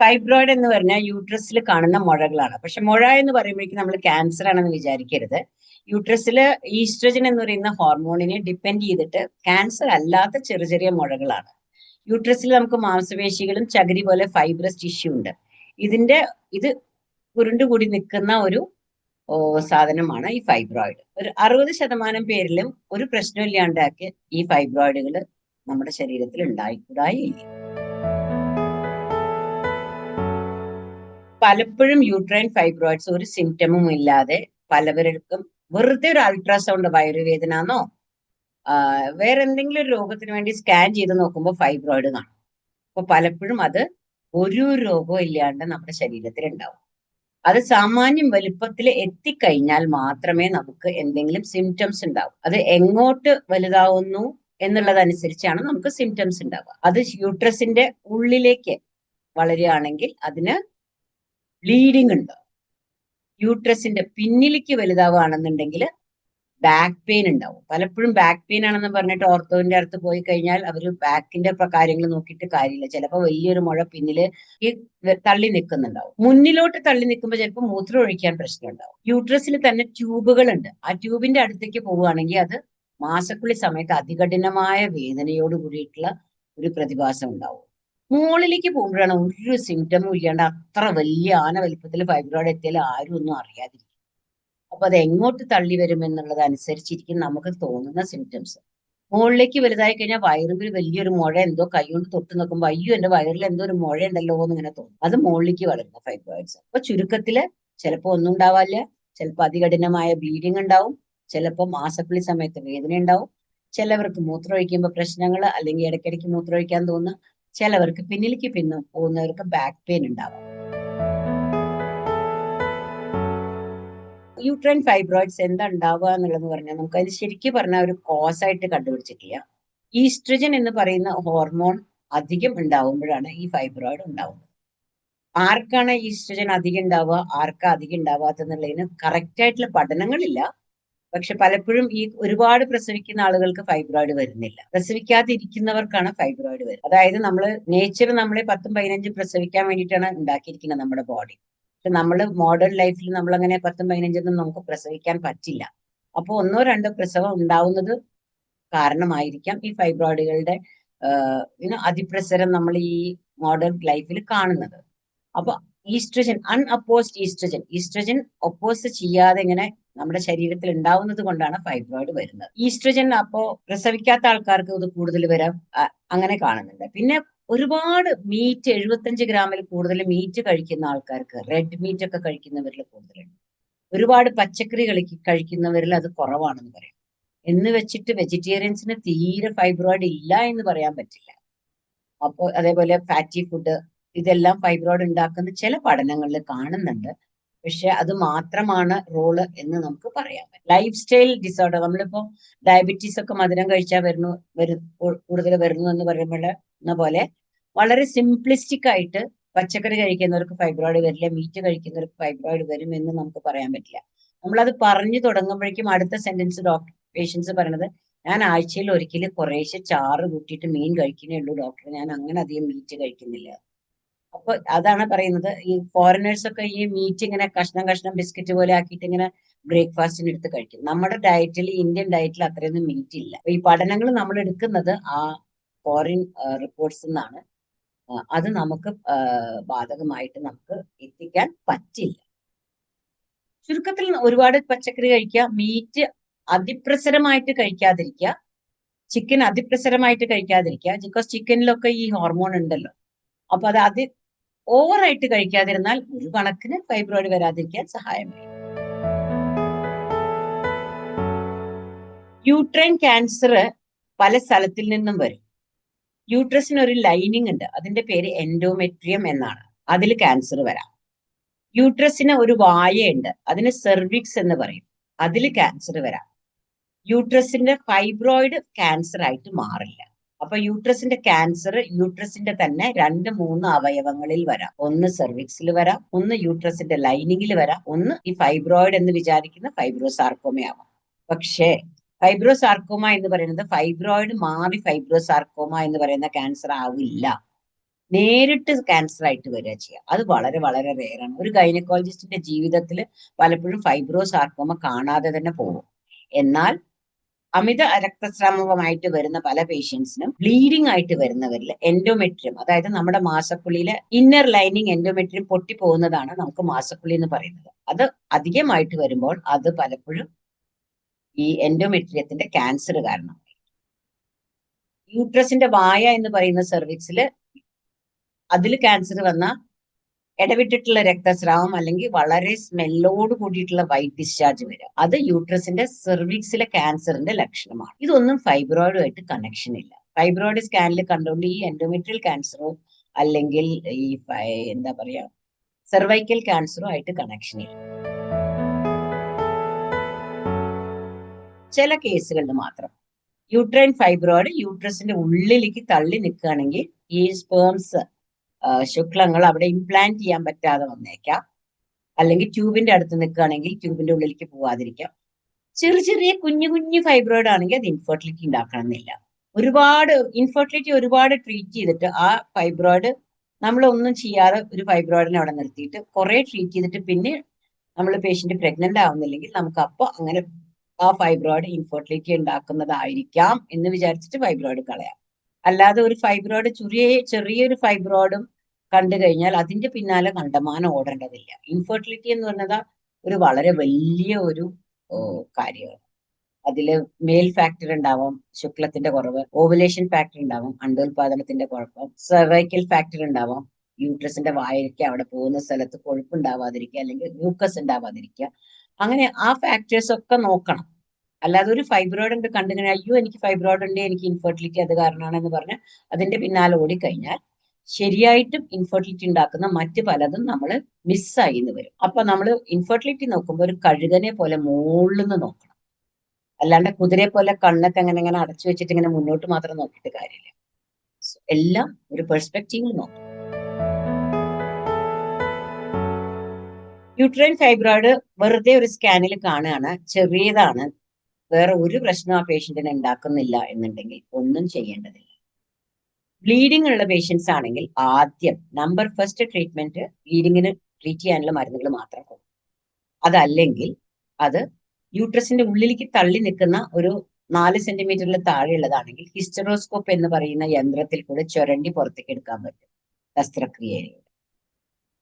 Fibroid എന്ന് പറഞ്ഞാൽ യൂട്രസിൽ കാണുന്ന മുഴകളാണ്. പക്ഷെ മുഴ എന്ന് പറയുമ്പോഴേക്കും നമ്മൾ ക്യാൻസർ ആണെന്ന് വിചാരിക്കരുത്. യൂട്രസിൽ ഈസ്ട്രജൻ എന്ന് പറയുന്ന ഹോർമോണിനെ ഡിപ്പെൻഡ് ചെയ്തിട്ട് ക്യാൻസർ അല്ലാത്ത ചെറിയ ചെറിയ മുഴകളാണ്. യൂട്രസിൽ നമുക്ക് മാംസപേശികളും ചകിരി പോലെ ഫൈബ്രസ് ടിഷ്യൂ ഉണ്ട്. ഇതിന്റെ ഇത് ഉരുണ്ടുകൂടി നിൽക്കുന്ന ഒരു സാധനമാണ് ഈ ഫൈബ്രോയിഡ് ഒരു അറുപത് ശതമാനം പേരിലും ഒരു പ്രശ്നമില്ലാണ്ടാക്കി ഈ ഫൈബ്രോയിഡുകൾ നമ്മുടെ ശരീരത്തിൽ ഉണ്ടായിക്കൂടായില്ല. പലപ്പോഴും യൂട്രൈൻ ഫൈബ്രോയിഡ്സ് ഒരു സിംറ്റമും ഇല്ലാതെ പലവർക്കും വെറുതെ ഒരു അൾട്രാസൗണ്ട് വയറുവേദന വേറെ എന്തെങ്കിലും ഒരു രോഗത്തിന് വേണ്ടി സ്കാൻ ചെയ്ത് നോക്കുമ്പോൾ ഫൈബ്രോയിഡ് കാണും. അപ്പൊ പലപ്പോഴും അത് ഒരു രോഗവും ഇല്ലാണ്ട് നമ്മുടെ ശരീരത്തിൽ ഉണ്ടാവും അത് സാമാന്യം വലുപ്പത്തിൽ എത്തിക്കഴിഞ്ഞാൽ മാത്രമേ നമുക്ക് എന്തെങ്കിലും സിംറ്റംസ് ഉണ്ടാവും. അത് എങ്ങോട്ട് വലുതാവുന്നു എന്നുള്ളതനുസരിച്ചാണ് നമുക്ക് സിംറ്റംസ് ഉണ്ടാവുക. അത് യൂട്രസിന്റെ ഉള്ളിലേക്ക് വളരുകയാണെങ്കിൽ അതിന് ബ്ലീഡിംഗ് ഉണ്ട്. യൂട്രസിന്റെ പിന്നിലേക്ക് വലുതാവുകയാണെന്നുണ്ടെങ്കിൽ ബാക്ക് പെയിൻ ഉണ്ടാവും. പലപ്പോഴും ബാക്ക് പെയിൻ ആണെന്ന് പറഞ്ഞിട്ട് ഓർത്തോവിന്റെ അടുത്ത് പോയി കഴിഞ്ഞാൽ അവർ ബാക്കിന്റെ കാര്യങ്ങൾ നോക്കിയിട്ട് കാര്യമില്ല. ചിലപ്പോൾ വലിയൊരു മുഴ പിന്നിൽ ഈ തള്ളി നിൽക്കുന്നുണ്ടാവും. മുന്നിലോട്ട് തള്ളി നിൽക്കുമ്പോൾ ചിലപ്പോൾ മൂത്രം ഒഴിക്കാൻ പ്രശ്നം ഉണ്ടാവും. യൂട്രസിൽ തന്നെ ട്യൂബുകൾ ഉണ്ട് ആ ട്യൂബിന്റെ അടുത്തേക്ക് പോവുകയാണെങ്കിൽ അത് മാസക്കുളി സമയത്ത് അതികഠിനമായ വേദനയോട് കൂടിയിട്ടുള്ള ഒരു പ്രതിഭാസം ഉണ്ടാവും. മുകളിലേക്ക് പോകുമ്പോഴാണ് ഒരു സിംറ്റമും ഇല്ലാണ്ട് അത്ര വലിയ ആന വലിപ്പത്തിൽ ഫൈബ്രോയിഡ് എത്തിയാൽ ആരും ഒന്നും അറിയാതിരിക്കും. അപ്പൊ അത് എങ്ങോട്ട് തള്ളി വരും എന്നുള്ളത് അനുസരിച്ചിരിക്കും നമുക്ക് തോന്നുന്ന സിംറ്റംസ് മുകളിലേക്ക് വലുതായി കഴിഞ്ഞാൽ വയറിൽ വലിയൊരു മുഴ എന്തോ കൈകൊണ്ട് തൊട്ട് നോക്കുമ്പോൾ അയ്യോ എന്റെ വയറിൽ എന്തോ ഒരു മുഴ ഉണ്ടല്ലോ എന്ന് ഇങ്ങനെ തോന്നും. അത് മുകളിലേക്ക് വളരുന്ന ഫൈബ്രോയിഡ്സ് അപ്പൊ ചുരുക്കത്തിൽ ചിലപ്പോൾ ഒന്നും ഉണ്ടാവാല്ല. ചിലപ്പോൾ അതികഠിനമായ ബ്ലീഡിങ് ഉണ്ടാവും. ചിലപ്പോൾ മാസപ്പിളി സമയത്ത് വേദന ഉണ്ടാവും. ചിലവർക്ക് മൂത്രമൊഴിക്കുമ്പോൾ പ്രശ്നങ്ങൾ അല്ലെങ്കിൽ ഇടയ്ക്കിടയ്ക്ക് മൂത്രമൊഴിക്കാൻ തോന്നുക ചിലവർക്ക് പിന്നിലേക്ക് പിന്നെ പോകുന്നവർക്ക് ബാക്ക് പെയിൻ ഉണ്ടാവാം. യൂട്രൈൻ ഫൈബ്രോയിഡ്സ് എന്താ ഉണ്ടാവുക എന്നുള്ളത് പറഞ്ഞാൽ നമുക്ക് അതിന് ശരിക്കും പറഞ്ഞാൽ ഒരു കോസ് ആയിട്ട് കണ്ടുപിടിച്ചിട്ടില്ല. ഈസ്ട്രജൻ എന്ന് പറയുന്ന ഹോർമോൺ അധികം ഉണ്ടാവുമ്പോഴാണ് ഈ ഫൈബ്രോയിഡ് ഉണ്ടാവുന്നത്. ആർക്കാണ് ഈസ്ട്രജൻ അധികം ഉണ്ടാവുക? ആർക്കാ അധികം ഉണ്ടാവാത്തെന്നുള്ളതിന് കറക്റ്റ് ആയിട്ടുള്ള പഠനങ്ങളില്ല. പക്ഷെ പലപ്പോഴും ഈ ഒരുപാട് പ്രസവിക്കുന്ന ആളുകൾക്ക് ഫൈബ്രോയിഡ് വരുന്നില്ല. പ്രസവിക്കാതിരിക്കുന്നവർക്കാണ് ഫൈബ്രോയിഡ് വരുന്നത്. അതായത് നമ്മൾ നേച്ചർ നമ്മളെ പത്തും പതിനഞ്ചും പ്രസവിക്കാൻ വേണ്ടിയിട്ടാണ് ഉണ്ടാക്കിയിരിക്കുന്നത് നമ്മുടെ ബോഡി പക്ഷെ നമ്മൾ മോഡേൺ ലൈഫിൽ നമ്മൾ അങ്ങനെ പത്തും പതിനഞ്ചൊന്നും നമുക്ക് പ്രസവിക്കാൻ പറ്റില്ല. അപ്പോൾ ഒന്നോ രണ്ടോ പ്രസവം ഉണ്ടാവുന്നത് കാരണമായിരിക്കാം ഈ ഫൈബ്രോയിഡുകളുടെ അതിപ്രസരം നമ്മൾ ഈ മോഡേൺ ലൈഫിൽ കാണുന്നത്. അപ്പൊ estrogen unopposed estrogen estrogen oppose ചെയ്യാതെ ഇങ്ങനെ നമ്മുടെ ശരീരത്തിൽ ഉണ്ടാവുന്നത് കൊണ്ടാണ് ഫൈബ്രോയിഡ് വരുന്നത്. ഈസ്ട്രജൻ അപ്പോ പ്രസവിക്കാത്ത ആൾക്കാർക്ക് ഇത് കൂടുതൽ വരാം അങ്ങനെ കാണുന്നുണ്ട്. പിന്നെ ഒരുപാട് മീറ്റ് എഴുപത്തഞ്ച് ഗ്രാമിൽ കൂടുതൽ മീറ്റ് കഴിക്കുന്ന ആൾക്കാർക്ക് റെഡ് മീറ്റ് ഒക്കെ കഴിക്കുന്നവരിൽ കൂടുതലുണ്ട്. ഒരുപാട് പച്ചക്കറി കളിക്ക് കഴിക്കുന്നവരിൽ അത് കുറവാണെന്ന് പറയാം. എന്ന് വെച്ചിട്ട് വെജിറ്റേറിയൻസിന് തീരെ ഫൈബ്രോയിഡ് ഇല്ല എന്ന് പറയാൻ പറ്റില്ല. അപ്പോ അതേപോലെ ഫാറ്റി ഫുഡ് ഇതെല്ലാം ഫൈബ്രോയിഡ് ഉണ്ടാക്കുന്ന ചില പഠനങ്ങളിൽ കാണുന്നുണ്ട്. പക്ഷെ അത് മാത്രമാണ് റോൾ എന്ന് നമുക്ക് പറയാൻ പറ്റും. ലൈഫ് സ്റ്റൈൽ ഡിസോർഡർ നമ്മളിപ്പോ ഡയബറ്റീസ് ഒക്കെ മധുരം കഴിച്ചാൽ വരുന്നു വരും കൂടുതൽ വരുന്നു എന്ന് പറയുമ്പോൾന്ന പോലെ വളരെ സിംപ്ലിസ്റ്റിക് ആയിട്ട് പച്ചക്കറി കഴിക്കുന്നവർക്ക് ഫൈബ്രോയിഡ് വരില്ല മീറ്റ് കഴിക്കുന്നവർക്ക് ഫൈബ്രോയിഡ് വരും എന്ന് നമുക്ക് പറയാൻ പറ്റില്ല. നമ്മളത് പറഞ്ഞു തുടങ്ങുമ്പോഴേക്കും അടുത്ത സെന്റൻസ് ഡോക്ടർ പേഷ്യൻസ് പറയണത് ഞാൻ ആഴ്ചയിൽ ഒരിക്കലും കുറേശ്ശെ ചാറ് കൂട്ടിയിട്ട് മീൻ കഴിക്കുന്നേ ഉള്ളൂ ഡോക്ടർ ഞാൻ അങ്ങനെ അധികം മീറ്റ് കഴിക്കുന്നില്ല. അപ്പൊ അതാണ് പറയുന്നത്. ഈ ഫോറിനേഴ്സ് ഒക്കെ ഈ മീറ്റ് ഇങ്ങനെ കഷ്ണം കഷ്ണം ബിസ്ക്കറ്റ് പോലെ ആക്കിയിട്ട് ഇങ്ങനെ ബ്രേക്ക്ഫാസ്റ്റിന് എടുത്ത് കഴിക്കും. നമ്മുടെ ഡയറ്റിൽ ഇന്ത്യൻ ഡയറ്റിൽ അത്രയൊന്നും മീറ്റ് ഇല്ല. ഈ പഠനങ്ങൾ നമ്മൾ എടുക്കുന്നത് ആ ഫോറിൻ റിപ്പോർട്ട്സ് നിന്നാണ് അത് നമുക്ക് ബാധകമായിട്ട് നമുക്ക് എത്തിക്കാൻ പറ്റില്ല. ചുരുക്കത്തിൽ ഒരുപാട് പച്ചക്കറി കഴിക്കുക മീറ്റ് അതിപ്രസരമായിട്ട് കഴിക്കാതിരിക്കുക ചിക്കൻ അതിപ്രസരമായിട്ട് കഴിക്കാതിരിക്കുക ബിക്കോസ് ചിക്കനിലൊക്കെ ഈ ഹോർമോൺ ഉണ്ടല്ലോ. അപ്പൊ അത് അതി ഓവറായിട്ട് കഴിക്കാതിരുന്നാൽ ഒരു കണക്കിന് ഫൈബ്രോയിഡ് വരാതിരിക്കാൻ സഹായമായി. യൂട്രൈൻ ക്യാൻസർ പല സ്ഥലത്തിൽ നിന്നും വരും. യൂട്രസിന് ഒരു ലൈനിങ് ഉണ്ട്. അതിന്റെ പേര് എൻഡോമെട്രിയം എന്നാണ്. അതിൽ ക്യാൻസർ വരാം. യൂട്രസിന് ഒരു വായയുണ്ട്. അതിന് സെർവിക്സ് എന്ന് പറയും. അതിൽ ക്യാൻസർ വരാം. യൂട്രസിന്റെ ഫൈബ്രോയിഡ് ക്യാൻസർ ആയിട്ട് മാറില്ല. അപ്പൊ യൂട്രസിന്റെ ക്യാൻസർ യൂട്രസിന്റെ തന്നെ രണ്ട് മൂന്ന് അവയവങ്ങളിൽ വരാം. ഒന്ന് സെർവിക്സിൽ വരാം ഒന്ന് യൂട്രസിന്റെ ലൈനിങ്ങിൽ വരാം ഒന്ന് ഈ ഫൈബ്രോയിഡ് എന്ന് വിചാരിക്കുന്ന ഫൈബ്രോസാർക്കോമയാവാം പക്ഷേ ഫൈബ്രോസാർക്കോമ എന്ന് പറയുന്നത് ഫൈബ്രോയിഡ് മാറി ഫൈബ്രോസാർക്കോമ എന്ന് പറയുന്ന ക്യാൻസർ ആവില്ല. നേരിട്ട് ക്യാൻസർ ആയിട്ട് വരിക ചെയ്യുക അത് വളരെ വളരെ റെയറാണ് ഒരു ഗൈനക്കോളജിസ്റ്റിന്റെ ജീവിതത്തിൽ പലപ്പോഴും ഫൈബ്രോസാർക്കോമ കാണാതെ തന്നെ പോകും. എന്നാൽ അമിത രക്തസ്രാവമായിട്ട് വരുന്ന പല പേഷ്യൻസിനും ബ്ലീഡിംഗ് ആയിട്ട് വരുന്നവരിൽ എൻഡോമെട്രിയം അതായത് നമ്മുടെ മാസക്കുള്ളിയിലെ ഇന്നർ ലൈനിങ് എൻഡോമെട്രിയം പൊട്ടിപ്പോകുന്നതാണ് നമുക്ക് മാസക്കുള്ളി എന്ന് പറയുന്നത്. അത് അധികമായിട്ട് വരുമ്പോൾ അത് പലപ്പോഴും ഈ എൻഡോമെട്രിയത്തിന്റെ ക്യാൻസർ കാരണമായി യൂട്രസിന്റെ വായ എന്ന് പറയുന്ന സെർവിക്സിൽ അതിൽ ക്യാൻസർ വന്ന ഇടവിട്ടിട്ടുള്ള രക്തസ്രാവം അല്ലെങ്കിൽ വളരെ സ്മെല്ലോട് കൂടിയിട്ടുള്ള വൈറ്റ് ഡിസ്ചാർജ് വരിക. അത് യൂട്രസിന്റെ സെർവിക്സിലെ ക്യാൻസറിന്റെ ലക്ഷണമാണ്. ഇതൊന്നും ഫൈബ്രോയിഡുമായിട്ട് കണക്ഷൻ ഇല്ല. ഫൈബ്രോയിഡ് സ്കാനിൽ കണ്ടുകൊണ്ട് ഈ എൻഡോമെട്രിയൽ ക്യാൻസറോ അല്ലെങ്കിൽ ഈ എന്താ പറയാ സെർവൈക്കൽ ക്യാൻസറോ ആയിട്ട് കണക്ഷൻ ഇല്ല. ചില കേസുകളിൽ മാത്രം. യൂട്രൈൻ ഫൈബ്രോയിഡ് യൂട്രസിന്റെ ഉള്ളിലേക്ക് തള്ളി നിൽക്കുകയാണെങ്കിൽ ഈ സ്പേംസ് ശുക്ലങ്ങൾ അവിടെ ഇംപ്ലാന്റ് ചെയ്യാൻ പറ്റാതെ വന്നേക്കാം. അല്ലെങ്കിൽ ട്യൂബിന്റെ അടുത്ത് നിൽക്കുകയാണെങ്കിൽ ട്യൂബിന്റെ ഉള്ളിലേക്ക് പോവാതിരിക്കാം. ചെറിയ ചെറിയ കുഞ്ഞു കുഞ്ഞു ഫൈബ്രോയിഡ് ആണെങ്കിൽ അത് ഇൻഫെർട്ടിലിറ്റി ഉണ്ടാക്കണം എന്നില്ല. ഒരുപാട് ഇൻഫെർട്ടിലിറ്റി ഒരുപാട് ട്രീറ്റ് ചെയ്തിട്ട് ആ ഫൈബ്രോയിഡ് നമ്മൾ ഒന്നും ചെയ്യാതെ ഒരു ഫൈബ്രോയിഡിനെ അവിടെ നിർത്തിയിട്ട് കുറെ ട്രീറ്റ് ചെയ്തിട്ട് പിന്നെ നമ്മൾ പേഷ്യന്റ് പ്രഗ്നന്റ് ആവുന്നില്ലെങ്കിൽ നമുക്ക് അപ്പോൾ അങ്ങനെ ആ ഫൈബ്രോയിഡ് ഇൻഫെർട്ടിലിറ്റി ഉണ്ടാക്കുന്നതായിരിക്കാം എന്ന് വിചാരിച്ചിട്ട് ഫൈബ്രോയിഡ് കളയാം. അല്ലാതെ ഒരു ഫൈബ്രോയിഡ് ചെറിയ ചെറിയൊരു ഫൈബ്രോയിഡും കണ്ടു കഴിഞ്ഞാൽ അതിന്റെ പിന്നാലെ കണ്ടമാനം ഓടേണ്ടതില്ല. ഇൻഫെർട്ടിലിറ്റി എന്ന് പറഞ്ഞത് ഒരു വളരെ വലിയ ഒരു കാര്യമാണ്. അതിൽ മെയിൽ ഫാക്ടർ ഉണ്ടാവാം ശുക്ലത്തിന്റെ കുറവ് ഓവുലേഷൻ ഫാക്ടർ ഉണ്ടാവും അണ്ടോൽപാദനത്തിന്റെ കുഴപ്പം സെർവൈക്കൽ ഫാക്ടർ ഉണ്ടാവാം യൂട്രസിന്റെ വായയ്ക്ക് അവിടെ പോകുന്ന സ്ഥലത്ത് കൊഴുപ്പ് ഉണ്ടാവാതിരിക്കുക അല്ലെങ്കിൽ മ്യൂക്കസ് ഉണ്ടാവാതിരിക്കുക. അങ്ങനെ ആ ഫാക്ടേഴ്സ് ഒക്കെ നോക്കണം. അല്ലാതെ ഒരു ഫൈബ്രോയിഡ് ഉണ്ട് കണ്ടു കഴിഞ്ഞാൽ അയ്യോ എനിക്ക് ഫൈബ്രോയിഡ് ഉണ്ട് എനിക്ക് ഇൻഫെർട്ടിലിറ്റി അത് കാരണമാണെന്ന് പറഞ്ഞ് അതിന്റെ പിന്നാലെ ഓടിക്കഴിഞ്ഞാൽ ശരിയായിട്ടും ഇൻഫെർട്ടിലിറ്റി ഉണ്ടാക്കുന്ന മറ്റ് പലതും നമ്മൾ മിസ്സായി എന്ന് വരും. അപ്പൊ നമ്മൾ ഇൻഫെർട്ടിലിറ്റി നോക്കുമ്പോൾ ഒരു കഴുകനെ പോലെ മുകളിൽ നിന്ന് നോക്കണം. അല്ലാണ്ട് കുതിരയെ പോലെ കണ്ണൊക്കെ അങ്ങനെ ഇങ്ങനെ അടച്ചു വെച്ചിട്ട് ഇങ്ങനെ മുന്നോട്ട് മാത്രം നോക്കിയിട്ട് കാര്യമില്ല. എല്ലാം ഒരു പെർസ്പെക്റ്റീവിൽ നോക്കണം. യൂട്രൈൻ ഫൈബ്രോയിഡ് വെറുതെ ഒരു സ്കാനിൽ കാണുകയാണ് ചെറിയതാണ് വേറെ ഒരു പ്രശ്നം ആ പേഷ്യന്റിന് ഉണ്ടാക്കുന്നില്ല എന്നുണ്ടെങ്കിൽ ഒന്നും ചെയ്യേണ്ടതില്ല. ബ്ലീഡിംഗ് ഉള്ള പേഷ്യൻസ് ആണെങ്കിൽ ആദ്യം നമ്പർ ഫസ്റ്റ് ട്രീറ്റ്മെന്റ് ബ്ലീഡിങ്ങിന് ട്രീറ്റ് ചെയ്യാനുള്ള മരുന്നുകൾ മാത്രം കൊടുക്കും. അതല്ലെങ്കിൽ അത് യൂട്രസിന്റെ ഉള്ളിലേക്ക് തള്ളി നിൽക്കുന്ന ഒരു നാല് സെന്റിമീറ്ററിൽ താഴെയുള്ളതാണെങ്കിൽ ഹിസ്റ്ററോസ്കോപ്പ് എന്ന് പറയുന്ന യന്ത്രത്തിൽ കൂടെ ചുരണ്ടി പുറത്തേക്ക് എടുക്കാൻ പറ്റും. ശസ്ത്രക്രിയയിലൂടെ.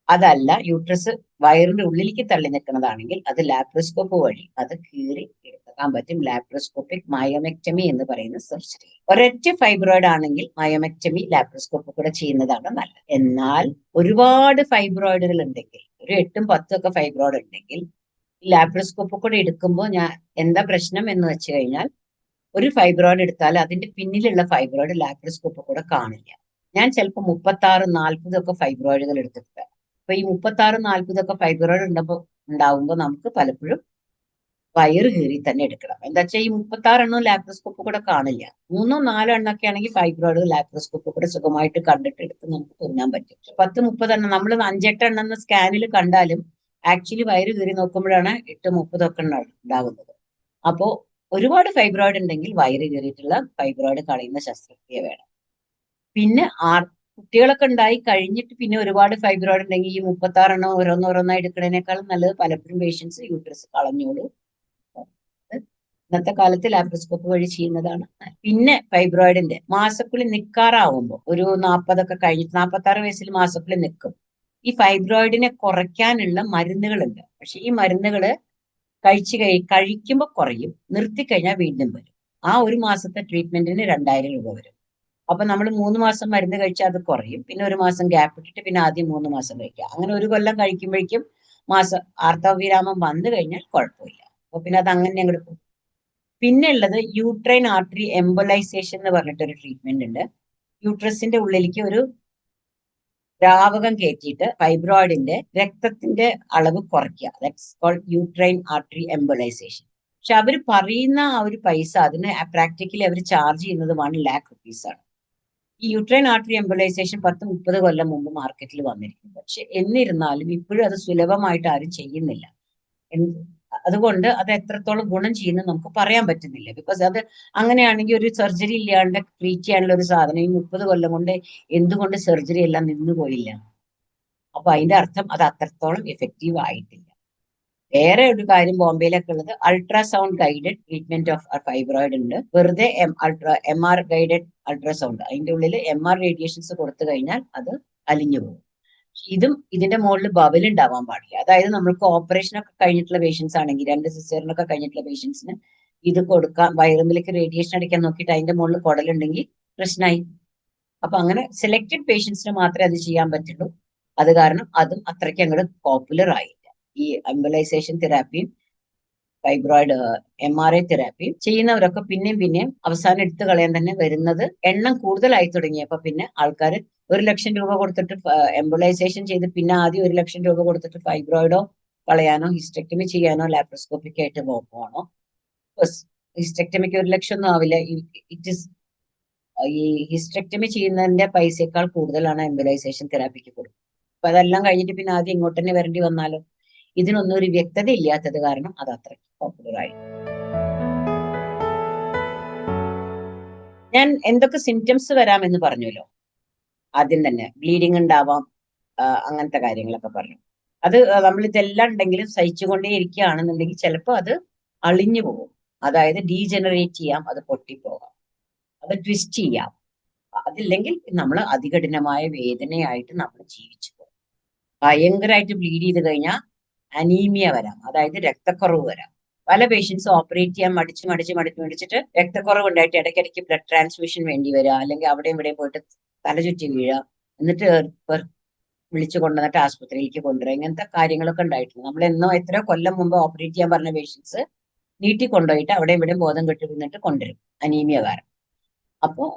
അതല്ല യൂട്രസ് വയറിന്റെ ഉള്ളിലേക്ക് തള്ളി നിൽക്കുന്നതാണെങ്കിൽ അത് ലാപ്രോസ്കോപ്പ് വഴി അത് കീറി എടുക്കാൻ പറ്റും. ലാപ്രോസ്കോപ്പിക് മയോമെക്ടമി എന്ന് പറയുന്ന സർജറി ഒരൊറ്റ ഫൈബ്രോയിഡ് ആണെങ്കിൽ മയോമെക്ടമി ലാപ്രോസ്കോപ്പ് കൂടെ ചെയ്യുന്നതാണ് നല്ലത്. എന്നാൽ ഒരുപാട് ഫൈബ്രോയിഡുകൾ ഉണ്ടെങ്കിൽ ഒരു എട്ടും പത്തും ഒക്കെ ഫൈബ്രോയിഡ് ഉണ്ടെങ്കിൽ ലാപ്രോസ്കോപ്പ് കൂടെ എടുക്കുമ്പോൾ ഞാൻ എന്താ പ്രശ്നം എന്ന് വെച്ച് കഴിഞ്ഞാൽ ഒരു ഫൈബ്രോയിഡ് എടുത്താൽ അതിന്റെ പിന്നിലുള്ള ഫൈബ്രോയിഡ് ലാപ്രോസ്കോപ്പ് കൂടെ കാണില്ല. ഞാൻ ചിലപ്പോൾ മുപ്പത്തി ആറ് നാൽപ്പതൊക്കെ ഫൈബ്രോയിഡുകൾ എടുത്തിട്ടുണ്ട്. അപ്പൊ ഈ മുപ്പത്തി ആറ് നാൽപ്പതൊക്കെ ഫൈബ്രോയിഡ് ഉണ്ടപ്പോ ഉണ്ടാവുമ്പോൾ നമുക്ക് പലപ്പോഴും വയറ് കീറി തന്നെ എടുക്കണം. എന്താ വെച്ചാൽ ഈ മുപ്പത്തി ആറ് എണ്ണം ലാപ്രോസ്കോപ്പ് കൂടെ കാണില്ല. മൂന്നോ നാലോ എണ്ണൊക്കെ ആണെങ്കിൽ ഫൈബ്രോയിഡ് ലാപ്രോസ്കോപ്പ് കൂടെ സുഖമായിട്ട് കണ്ടിട്ട് എടുത്ത് നമുക്ക് തുന്നാൻ പറ്റും. പത്ത് മുപ്പത് എണ്ണം നമ്മൾ അഞ്ചെട്ട് എണ്ണം സ്കാനിൽ കണ്ടാലും ആക്ച്വലി വയറ് കീറി നോക്കുമ്പോഴാണ് എട്ട് മുപ്പതൊക്കെ ഉണ്ടാകുന്നത് അപ്പോ ഒരുപാട് ഫൈബ്രോയിഡ് ഉണ്ടെങ്കിൽ വയറ് കീറിയിട്ടുള്ള ഫൈബ്രോയിഡ് കളയുന്ന ശസ്ത്രക്രിയ വേണം. പിന്നെ ആർ കുട്ടികളൊക്കെ ഉണ്ടായി കഴിഞ്ഞിട്ട് പിന്നെ ഒരുപാട് ഫൈബ്രോയിഡ് ഉണ്ടെങ്കിൽ ഈ മുപ്പത്തി ആറെണ്ണം ഓരോന്നോരോന്നായി എടുക്കുന്നതിനേക്കാളും നല്ലത് പലപ്പോഴും പേഷ്യൻസ് യൂട്രസ് കളഞ്ഞോളൂ. ഇന്നത്തെ കാലത്ത് ലാപ്രോസ്കോപ്പ് വഴി ചെയ്യുന്നതാണ്. പിന്നെ ഫൈബ്രോയിഡിന്റെ മാസക്കുളി നിൽക്കാറാവുമ്പോൾ ഒരു നാൽപ്പതൊക്കെ കഴിഞ്ഞിട്ട് നാൽപ്പത്തി ആറ് വയസ്സിൽ മാസക്കുളി നിൽക്കും ഈ ഫൈബ്രോയിഡിനെ കുറയ്ക്കാനുള്ള മരുന്നുകളുണ്ട്. പക്ഷെ ഈ മരുന്നുകൾ കഴിച്ചു കഴി കഴിക്കുമ്പോൾ കുറയും. നിർത്തിക്കഴിഞ്ഞാൽ വീണ്ടും വരും. ആ ഒരു മാസത്തെ ട്രീറ്റ്മെന്റിന് രണ്ടായിരം രൂപ വരും. അപ്പൊ നമ്മൾ മൂന്ന് മാസം മരുന്ന് കഴിച്ചാൽ അത് കുറയും. പിന്നെ ഒരു മാസം ഗ്യാപ്പ് ഇട്ടിട്ട് പിന്നെ ആദ്യം മൂന്ന് മാസം കഴിക്കുക. അങ്ങനെ ഒരു കൊല്ലം കഴിക്കുമ്പോഴേക്കും മാസം ആർത്തവവിരാമം വന്നു കഴിഞ്ഞാൽ കുഴപ്പമില്ല. അപ്പൊ പിന്നെ അത് അങ്ങനെ അങ്ങോട്ട് പോകും. പിന്നെ ഉള്ളത് യൂട്രൈൻ ആർട്ടറി എംബലൈസേഷൻ എന്ന് പറഞ്ഞിട്ട് ഒരു ട്രീറ്റ്മെന്റ് ഉണ്ട്. യൂട്രസിന്റെ ഉള്ളിലേക്ക് ഒരു ദ്രാവകം കയറ്റിയിട്ട് ഫൈബ്രോയിഡിന്റെ രക്തത്തിന്റെ അളവ് കുറയ്ക്കുക. That's called uterine artery embolization പക്ഷെ അവർ പറയുന്ന ആ ഒരു പൈസ അതിന് പ്രാക്ടിക്കലി അവർ ചാർജ് ചെയ്യുന്നത് വൺ ലാക്ക് റുപ്പീസ് ആണ്. ഈ യുട്രൈൻ ആർട്ടറി എംബലൈസേഷൻ പത്ത് മുപ്പത് കൊല്ലം മുമ്പ് മാർക്കറ്റിൽ വന്നിരിക്കും പക്ഷെ എന്നിരുന്നാലും ഇപ്പോഴും അത് സുലഭമായിട്ട് ആരും ചെയ്യുന്നില്ല. അതുകൊണ്ട് അത് എത്രത്തോളം ഗുണം ചെയ്യുന്നു നമുക്ക് പറയാൻ പറ്റുന്നില്ല. ബിക്കോസ് അത് അങ്ങനെയാണെങ്കിൽ ഒരു സർജറി ഇല്ലാണ്ട് ട്രീറ്റ് ചെയ്യാനുള്ള ഒരു സാധനം ഈ മുപ്പത് കൊല്ലം കൊണ്ട് എന്തുകൊണ്ട് സർജറി എല്ലാം നിന്നുപോയില്ല അപ്പൊ അതിന്റെ അർത്ഥം അത് അത്രത്തോളം എഫക്റ്റീവ് ആയിട്ടില്ല. വേറെ ഒരു കാര്യം ബോംബെയിലൊക്കെ ഉള്ളത് ultrasound guided treatment of fibroid ഉണ്ട്. വെറുതെ ultra M R guided ultrasound അതിന്റെ ഉള്ളിൽ എം ആർ റേഡിയേഷൻസ് കൊടുത്തു കഴിഞ്ഞാൽ അത് അലിഞ്ഞു പോകും. ഇതും ഇതിന്റെ മുകളിൽ ബബിൾ ഉണ്ടാവാൻ പാടില്ല. അതായത് നമ്മൾക്ക് ഓപ്പറേഷൻ ഒക്കെ കഴിഞ്ഞിട്ടുള്ള പേഷ്യൻസ് ആണെങ്കിൽ രണ്ട് സിസ്റ്ററിനൊക്കെ കഴിഞ്ഞിട്ടുള്ള പേഷ്യൻസിന് ഇത് കൊടുക്കാൻ വയറുമ്പിലേക്ക് റേഡിയേഷൻ അടിക്കാൻ നോക്കിയിട്ട് അതിന്റെ മുകളിൽ കുടലുണ്ടെങ്കിൽ പ്രശ്നമായി അപ്പൊ അങ്ങനെ സെലക്ടഡ് പേഷ്യൻസിന് മാത്രമേ അത് ചെയ്യാൻ പറ്റുള്ളൂ. അത് കാരണം അതും അത്രയ്ക്ക് അങ്ങോട്ട് പോപ്പുലർ ആയില്ല ഈ എംബലൈസേഷൻ തെറാപ്പിയും ഫൈബ്രോയിഡ് എം ആർ ഐ തെറാപ്പിയും ചെയ്യുന്നവരൊക്കെ പിന്നെയും പിന്നെയും അവസാനം എടുത്തു കളയാൻ തന്നെ വരുന്നത് എണ്ണം കൂടുതലായി തുടങ്ങിയപ്പോ പിന്നെ ആൾക്കാർ ഒരു ലക്ഷം രൂപ കൊടുത്തിട്ട് എംബലൈസേഷൻ ചെയ്ത് പിന്നെ ആദ്യം ഒരു ലക്ഷം രൂപ കൊടുത്തിട്ട് ഫൈബ്രോയിഡോ കളയാനോ ഹിസ്റ്റക്ടമി ചെയ്യാനോ ലാപ്രോസ്കോപ്പിക് ആയിട്ട് പോകണോ ഹിസ്റ്റക്ടമിക്ക് ഒരു ലക്ഷം ഒന്നും ആവില്ല. ഇറ്റ് ഇസ് ഈ ഹിസ്റ്റക്ടമി ചെയ്യുന്നതിന്റെ പൈസയേക്കാൾ കൂടുതലാണ് എംബലൈസേഷൻ തെറാപ്പിക്ക് കൊടുക്കുന്നത്. അപ്പൊ അതെല്ലാം കഴിഞ്ഞിട്ട് പിന്നെ ആദ്യം ഇങ്ങോട്ട് തന്നെ വരേണ്ടി വന്നാലോ? ഇതിനൊന്നും ഒരു വ്യക്തത ഇല്ലാത്തത് കാരണം അത് അത്രയ്ക്ക് പോപ്പുലർ ആയി. ഞാൻ എന്തൊക്കെ സിംറ്റംസ് വരാമെന്ന് പറഞ്ഞല്ലോ ആദ്യം തന്നെ ബ്ലീഡിങ് ഉണ്ടാവാം അങ്ങനത്തെ കാര്യങ്ങളൊക്കെ പറഞ്ഞു. അത് നമ്മൾ ഇതെല്ലാം ഉണ്ടെങ്കിലും സഹിച്ചുകൊണ്ടേ ഇരിക്കുകയാണെന്നുണ്ടെങ്കിൽ ചിലപ്പോൾ അത് അളിഞ്ഞു പോകും. അതായത് ഡീജനറേറ്റ് ചെയ്യാം അത് പൊട്ടിപ്പോകാം. അത് ട്വിസ്റ്റ് ചെയ്യാം. അതില്ലെങ്കിൽ നമ്മൾ അതികഠിനമായ വേദനയായിട്ട് നമ്മൾ ജീവിച്ചു പോകും. ഭയങ്കരമായിട്ട് ബ്ലീഡ് ചെയ്ത് കഴിഞ്ഞാൽ അനീമിയ വരാം. അതായത് രക്തക്കുറവ് വരാം. പല പേഷ്യൻസ് ഓപ്പറേറ്റ് ചെയ്യാൻ മടിച്ച് മടിച്ച് മടിച്ച് മടിച്ചിട്ട് രക്തക്കുറവ് ഉണ്ടായിട്ട് ഇടയ്ക്കിടയ്ക്ക് ബ്ലഡ് ട്രാൻസ്ഫ്യൂഷൻ വേണ്ടി വരിക അല്ലെങ്കിൽ അവിടെയും ഇവിടെയും പോയിട്ട് തല ചുറ്റി വീഴുക എന്നിട്ട് വിളിച്ചു കൊണ്ടുവന്നിട്ട് ആശുപത്രിയിലേക്ക് കൊണ്ടുവരിക ഇങ്ങനത്തെ കാര്യങ്ങളൊക്കെ ഉണ്ടായിട്ടുണ്ട്. നമ്മൾ എന്നോ എത്രയോ കൊല്ലം മുമ്പ് ഓപ്പറേറ്റ് ചെയ്യാൻ പറഞ്ഞ പേഷ്യൻസ് നീട്ടി കൊണ്ടുപോയിട്ട് അവിടെ ഇവിടെയും ബോധം കെട്ടി നിന്നിട്ട് കൊണ്ടുവരും. അനീമിയ കാരണം അപ്പോൾ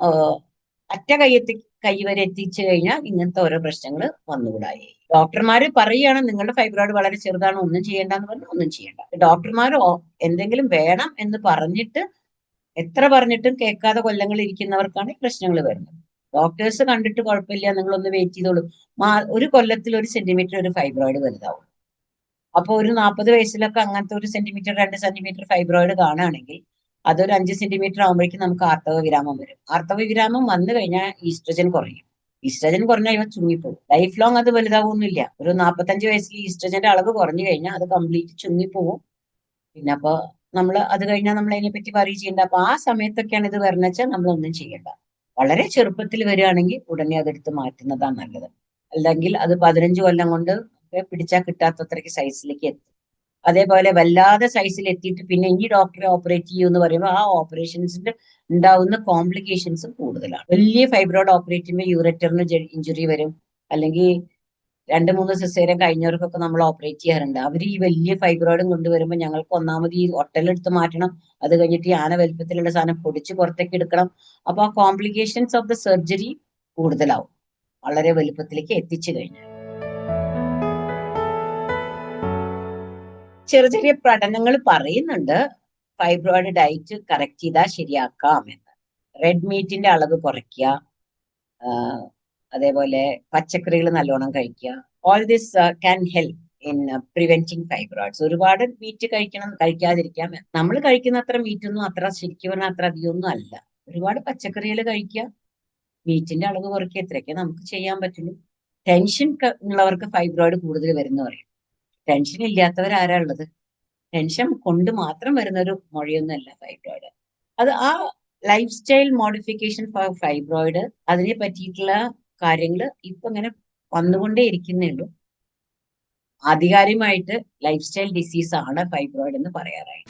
അറ്റ കയ്യെത്തി കൈ വരെ എത്തിച്ചു കഴിഞ്ഞാൽ ഇങ്ങനത്തെ ഓരോ പ്രശ്നങ്ങൾ വന്നുകൂടായി. ഡോക്ടർമാർ പറയുകയാണ് നിങ്ങളുടെ ഫൈബ്രോയിഡ് വളരെ ചെറുതാണ് ഒന്നും ചെയ്യേണ്ട എന്ന് പറഞ്ഞാൽ ഒന്നും ചെയ്യേണ്ട. ഡോക്ടർമാർ എന്തെങ്കിലും വേണം എന്ന് പറഞ്ഞിട്ട് എത്ര പറഞ്ഞിട്ടും കേൾക്കാതെ കൊല്ലങ്ങൾ ഇരിക്കുന്നവർക്കാണ് ഈ പ്രശ്നങ്ങൾ വരുന്നത്. ഡോക്ടേഴ്സ് കണ്ടിട്ട് കുഴപ്പമില്ല നിങ്ങളൊന്ന് വെയിറ്റ് ചെയ്തോളൂ. ഒരു കൊല്ലത്തിൽ ഒരു സെന്റിമീറ്റർ ഒരു ഫൈബ്രോയിഡ് വലുതാവും. അപ്പോൾ ഒരു നാൽപ്പത് വയസ്സിലൊക്കെ അങ്ങനത്തെ ഒരു സെന്റിമീറ്റർ രണ്ട് സെന്റിമീറ്റർ ഫൈബ്രോയിഡ് കാണുകയാണെങ്കിൽ അതൊരു അഞ്ച് സെന്റിമീറ്റർ ആകുമ്പോഴേക്കും നമുക്ക് ആർത്തവ വിരാമം വരും. ആർത്തവ വിരാമം വന്നു കഴിഞ്ഞാൽ ഈസ്ട്രജൻ കുറയും. ഈസ്ട്രജൻ കുറഞ്ഞു കഴിയുമ്പോൾ ചുങ്ങിപ്പോകും ലൈഫ് ലോങ് അത് വലുതാവുന്നില്ല ഒരു നാൽപ്പത്തഞ്ച് വയസ്സിൽ ഈസ്ട്രജന്റെ അളവ് കുറഞ്ഞു കഴിഞ്ഞാൽ അത് കംപ്ലീറ്റ് ചുങ്ങിപ്പോവും. പിന്നെ അപ്പൊ നമ്മൾ അത് കഴിഞ്ഞാൽ നമ്മൾ അതിനെ പറ്റി വറി ചെയ്യേണ്ട. അപ്പൊ ആ സമയത്തൊക്കെയാണ് ഇത് വരണെച്ചാൽ നമ്മൾ ഒന്നും ചെയ്യേണ്ട. വളരെ ചെറുപ്പത്തിൽ വരികയാണെങ്കിൽ ഉടനെ അതെടുത്ത് മാറ്റുന്നതാണ് നല്ലത്. അല്ലെങ്കിൽ അത് പതിനഞ്ച് കൊല്ലം കൊണ്ട് പിടിച്ചാൽ കിട്ടാത്തത്രയ്ക്ക് സൈസിലേക്ക് എത്തും. അതേപോലെ വല്ലാതെ സൈസിൽ എത്തിയിട്ട് പിന്നെ ഇനി ഡോക്ടറെ ഓപ്പറേറ്റ് ചെയ്യൂ എന്ന് പറയുമ്പോൾ ആ ഓപ്പറേഷൻസിന്റെ ഉണ്ടാവുന്ന കോംപ്ലിക്കേഷൻസും കൂടുതലാണ്. വലിയ ഫൈബ്രോയിഡ് ഓപ്പറേറ്റ് ചെയ്യുമ്പോൾ യൂററ്ററിന് ഇഞ്ചുറി വരും. അല്ലെങ്കിൽ രണ്ട് മൂന്ന് സിസേരം കഴിഞ്ഞവർക്കൊക്കെ നമ്മൾ ഓപ്പറേറ്റ് ചെയ്യാറുണ്ട്. അവർ ഈ വലിയ ഫൈബ്രോയിഡും കൊണ്ടുവരുമ്പോൾ ഞങ്ങൾക്ക് ഒന്നാമത് ഈ ഒട്ടലെടുത്ത് മാറ്റണം. അത് കഴിഞ്ഞിട്ട് ആന വലുപ്പത്തിലുള്ള സാധനം പൊടിച്ച് പുറത്തേക്ക് എടുക്കണം. അപ്പോൾ ആ കോംപ്ലിക്കേഷൻസ് ഓഫ് ദ സർജറി കൂടുതലാവും. വളരെ വലുപ്പത്തിലേക്ക് എത്തിച്ചു കഴിഞ്ഞാൽ. ചെറിയ ചെറിയ പഠനങ്ങൾ പറയുന്നുണ്ട്. ഫൈബ്രോയിഡ് ഡയറ്റ് കറക്റ്റ് ചെയ്താൽ ശരിയാക്കാം എന്ന്. റെഡ് മീറ്റിന്റെ അളവ് കുറയ്ക്കുക. അതേപോലെ പച്ചക്കറികൾ നല്ലോണം കഴിക്കുക. All this can help in preventing fibroids ഒരുപാട് മീറ്റ് കഴിക്കണം കഴിക്കാതിരിക്കാം. നമ്മൾ കഴിക്കുന്ന അത്ര മീറ്റൊന്നും അത്ര ശരിക്കും പറഞ്ഞാൽ അത്ര അധികമൊന്നും അല്ല. ഒരുപാട് പച്ചക്കറികൾ കഴിക്കുക. മീറ്റിന്റെ അളവ് കുറയ്ക്കുക. ഇത്രയൊക്കെ നമുക്ക് ചെയ്യാൻ പറ്റുള്ളൂ. ടെൻഷൻ ഉള്ളവർക്ക് ഫൈബ്രോയിഡ് കൂടുതൽ വരുന്ന പറയും. ടെൻഷൻ ഇല്ലാത്തവരാരാ ഉള്ളത്? ടെൻഷൻ കൊണ്ട് മാത്രം വരുന്ന ഒരു മൊഴിയൊന്നുമല്ല ഫൈബ്രോയിഡ്. അത് ആ lifestyle modification for fibroid അതിനെ പറ്റിയിട്ടുള്ള കാര്യങ്ങൾ ഇപ്പൊ ഇങ്ങനെ വന്നുകൊണ്ടേ ഇരിക്കുന്നേ ഉള്ളൂ ആധികാരികമായിട്ട് ലൈഫ് സ്റ്റൈൽ ഡിസീസ് ആണ് ഫൈബ്രോയിഡ് എന്ന് പറയാറായി